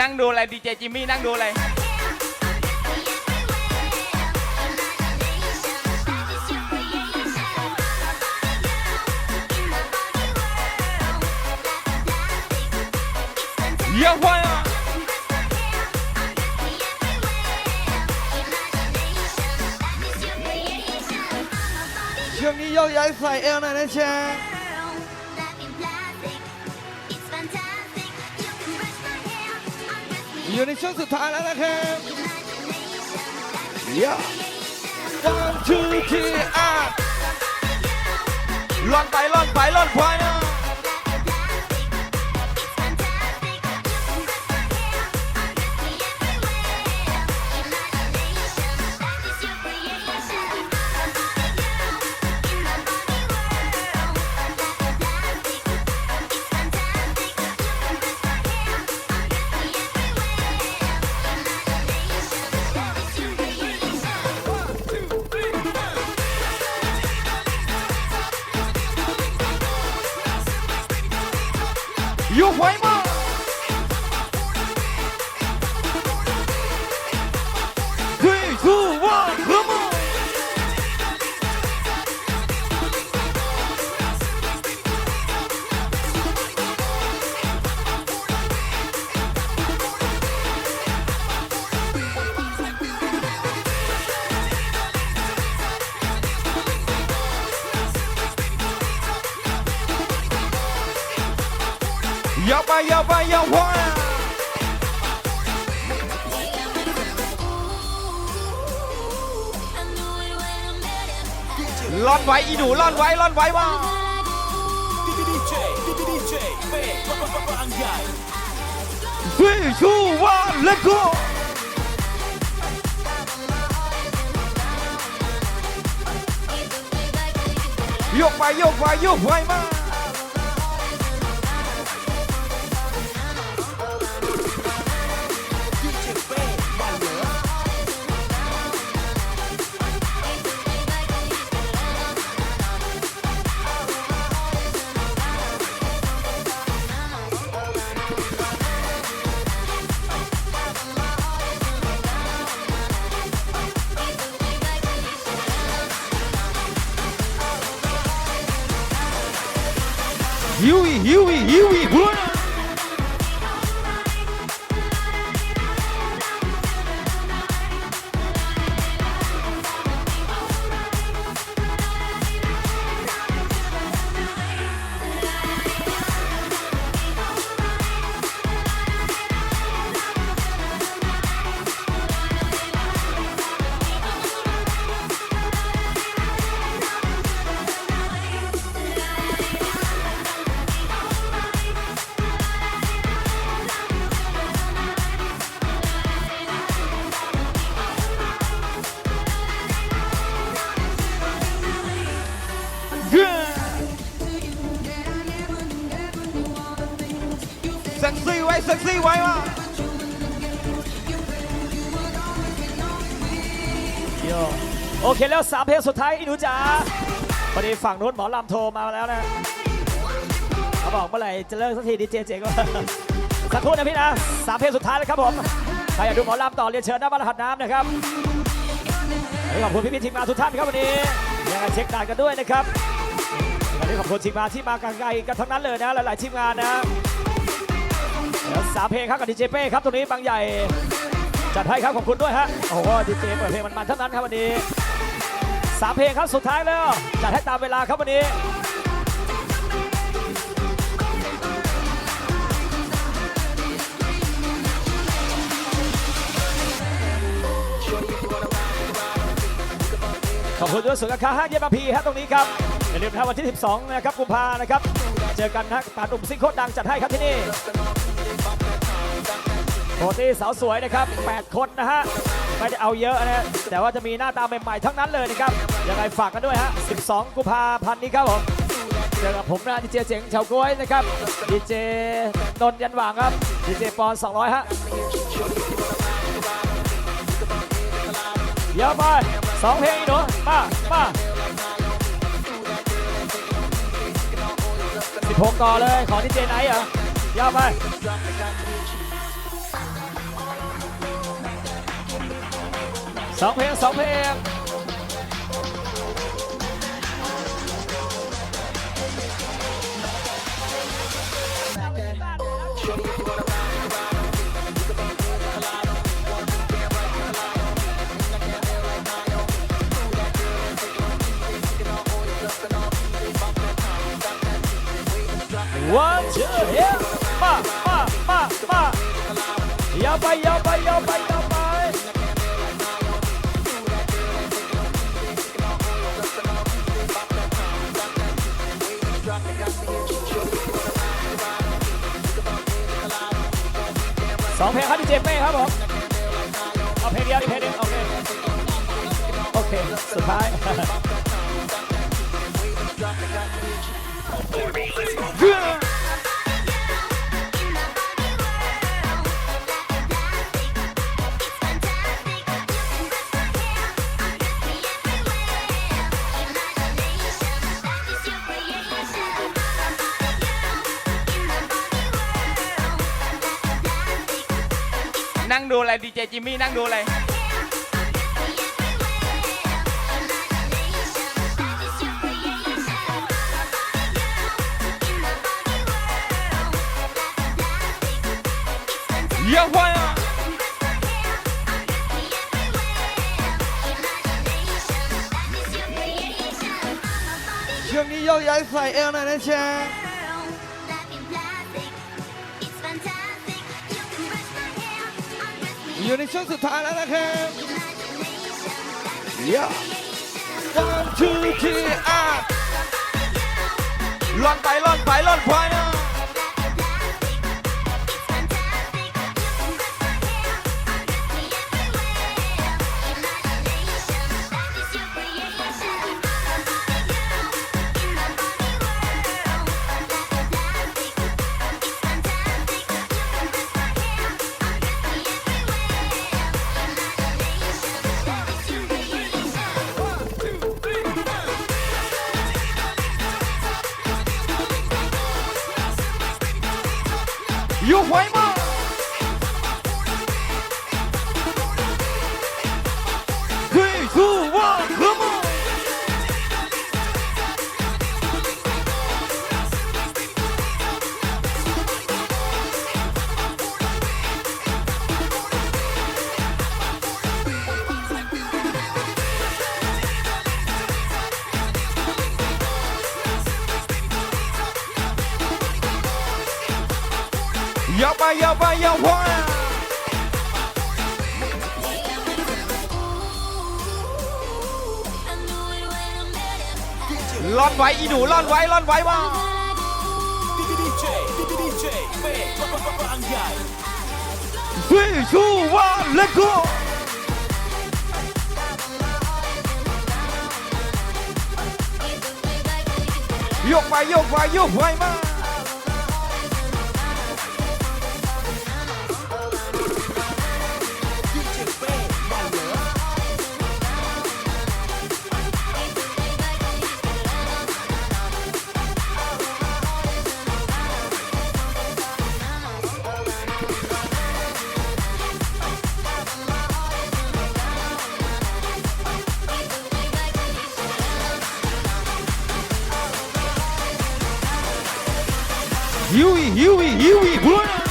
นั่งดูอะไรดีเจจิมมี่นั่งดูอะไร เยี่ยมไปอ่ะ ช่วงนี้โยกย้ายใส่เอวหน่อยนะจ๊ะ อยู่ในช่วงสุดท้ายแล้วนะครับย่าวันทูทีอาร์ล่อนไปล่อนไปล่อนไปนะอยู่ไห You find 摇摆摇摆摇晃。lon váy đi đủ lon váy lon váy vào Three, two, go! Yo, vai, yo, vai, yo, vai, vai! 2위, 2위, 2위, 물어요! ไว้เซ็กซี่ไว้ว่าโยโอเคแล้วสามเพลงสุดท้ายอีหนูจ๋าพอดีฝั่งนู้นหมอลำโทรมาแล้วนะเขาบอกเมื่อไหร่จะเลิกสักทีดีเจเจ๋งก็สักครู่นะพี่นะสามเพลงสุดท้ายแล้วครับผมใครอยากดูหมอลำต่อเรียนเชิญหน้าบ้านรหัสน้ำนะครับนี่ขอบคุณพี่พี่ๆทีมงานทุกท่านครับวันนี้ยังเช็คด่านกันด้วยนะครับวันนี้ขอบคุณทีมงานที่มาไกลกันทั้งนั้นเลยนะหลายๆทีมงานนะ เดี๋ยวสามเพลงครับกับดีเจเป้ครับตรงนี้บางใหญ่ จัดให้ครับขอบคุณด้วยฮะโอ้โหดีเจเปิดเพลงมันๆเท่านั้นครับวันนี้สามเพลงครับสุดท้ายแล้ว จัดให้ตามเวลาครับวันนี้ขอบคุณด้วยสุนค้าห้างเยบาพีฮะตรงนี้ครับอย่าลืมนะวันที่ 12 นะครับกุมภานะครับ เจอกันนะปาดุ่มซิงโคตรดังจัดให้ครับที่นี่ โคตี้สาวสวยนะครับ8คนนะฮะ ไม่ได้เอาเยอะนะแต่ว่าจะมีหน้าตาใหม่ๆทั้งนั้นเลยนะครับ ยังไงฝากกันด้วยฮะ 12 กุมภาพันธ์นี้ครับผมเจอกับผมนะดีเจเจ๋งชาวกล้วยนะครับดีเจนนยันหว่างครับดีเจปอน 200 ฮะเยอะไปสองเพลงอีกหนูมามา16ต่อเลย ขอดีเจไนท์เหรอยาวไป สองเพลงสองเพลง องเพลงครับดีเจเป้ครับผมเอาเพลงเดียวดิเพลงหนึงโอเคโอเค สุดท้าย นั่งดูอะไรดีเจจิมมี่นั่งดูอะไร เยี่ยมไปอ่ะ ช่วงนี้ อยู่ในช่วงสุดท้ายแล้วนะครับเยี่ย one two three อะล่อนไปล่อนไปล่อนไปอะอยู่ไห You Huayma! อย่าไปอย่าไปอย่าไปล่อนไว้อีหนูล่อนไว้ล่อนไว้บ้าง Three, two, one, let go ยกไปยกไปยกไปมา Huey, Huey, Huey, boy.